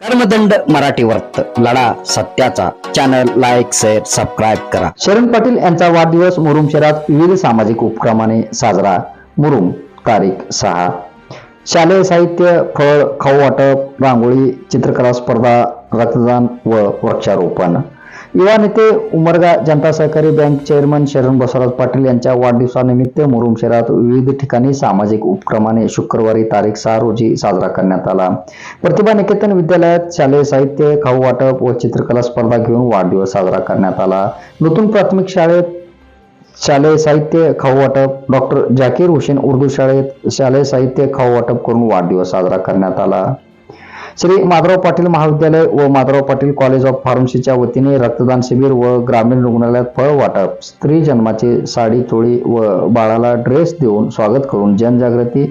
कर्मदंड मराठी वर्त लढा सत्याचा. चॅनल लाईक शेअर सबस्क्राईब करा. शरण पाटील यांचा वाढदिवस मुरुम शहरात विविध सामाजिक उपक्रमाने साजरा. मुरुम तारीख सहा. शालेय साहित्य फळ खाऊ वाटप रांगोळी चित्रकला स्पर्धा रक्तदान व वृक्षारोपण. युवा नेते उमरगा जनता सहकारी बँक चेअरमन शरण बसवराज पाटील यांच्या वाढदिवसानिमित्त मुरुम शहरात विविध ठिकाणी सामाजिक उपक्रमाने शुक्रवारी तारीख सहा रोजी साजरा करण्यात आला. प्रतिभा निकेतन विद्यालयात शालेय साहित्य खाऊ वाटप व चित्रकला स्पर्धा घेऊन वाढदिवस साजरा करण्यात आला. नूतन प्राथमिक शाळेत शालेय साहित्य खाऊ वाटप डॉक्टर जाकीर हुसेन उर्दू शाळेत शालेय साहित्य खाऊ वाटप करून वाढदिवस साजरा करण्यात आला. श्री माधवराव पाटील महाविद्यालय व माधवराव पाटील कॉलेज ऑफ फार्मसीच्या वतीने रक्तदान शिबिर व ग्रामीण रुग्णालयात फळ वाटप. स्त्री जन्माची साडी चोळी व बाळाला ड्रेस देऊन स्वागत करून जनजागृती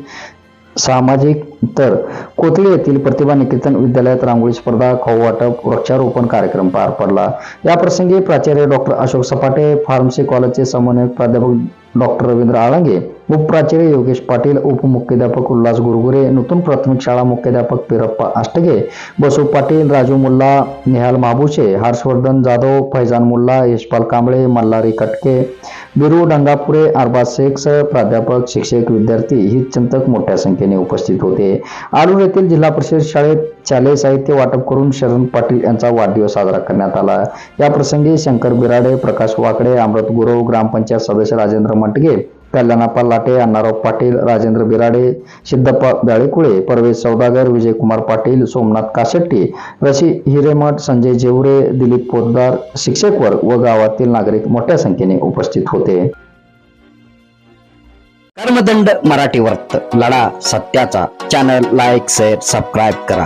सामाजिक तर कोथळी येथील प्रतिभा निकेतन विद्यालयात रांगोळी स्पर्धा खाऊ वाटप वृक्षारोपण कार्यक्रम पार पडला. याप्रसंगी प्राचार्य डॉक्टर अशोक सपाटे फार्मसी कॉलेजचे समन्वयक प्राध्यापक डॉक्टर रवींद्र आळंगे उपप्राचार्य योगेश पाटील उपमुख्याध्यापक उल्हास गुरगुरे नूतन प्राथमिक शाळा मुख्याध्यापक पिरप्पा आष्टगे बसू पाटील राजू मुल्ला निहाल महाबुशे हर्षवर्धन जाधव फैजान मुल्ला यशपाल कांबळे मल्हारी कटके बिरू डंगापुरे अरबाज शेख प्राध्यापक शिक्षक विद्यार्थी हितचिंतक मोठ्या संख्येने उपस्थित होते. आरूर येथील जिल्हा परिषद शाळेत शालेय साहित्य वाटप करून शरण पाटील यांचा वाढदिवस साजरा करण्यात आला. या प्रसंगी शंकर बिराडे प्रकाश वाकडे अमृत गुरव ग्रामपंचायत सदस्य राजेंद्र मटगे कल्याणप्पा लाटे अण्णाराव पाटील राजेंद्र बिराडे सिद्धप्पा ब्याळेकुळे परवेश सौदागर विजयकुमार पाटील सोमनाथ काशेट्टी रशी हिरेमठ संजय जेवरे दिलीप पोतदार शिक्षक वर्ग व गावातील नागरिक मोठ्या संख्येने उपस्थित होते. कर्मदंड मराठी वर्त. लढा सत्याचा. चॅनल लाईक शेअर सबस्क्राईब करा.